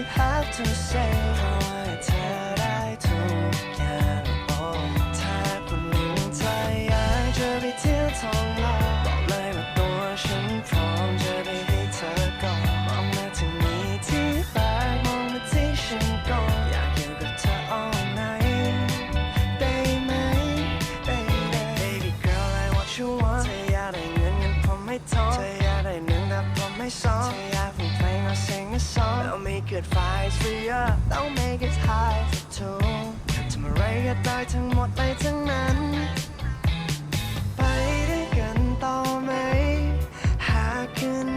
you have to say เพราะว่าเธอได้ทุกอย่างโอ้ถ้าคนหนึ่งเธออยากจะไปเที่ยวทองโลกบอกเลยว่าตัวฉันพร้อมจะไปให้เธอก่อนมองมาทางนี้ที่รักมองมาที่ฉันก่อนอยากอยู่กับเธอ all night ได้ไหม baby baby girl I what you want เธออยากได้เงินเงินผมไม่ทอนเธออยากได้หนึ่งแต่ผมไม่สอง us on. They'll make it five for you. They'll make it high for two. ทำอะไรก็ได้ทั้งหมดไปทั้งนั้น ไปด้วยกันต่อไหม หากคืน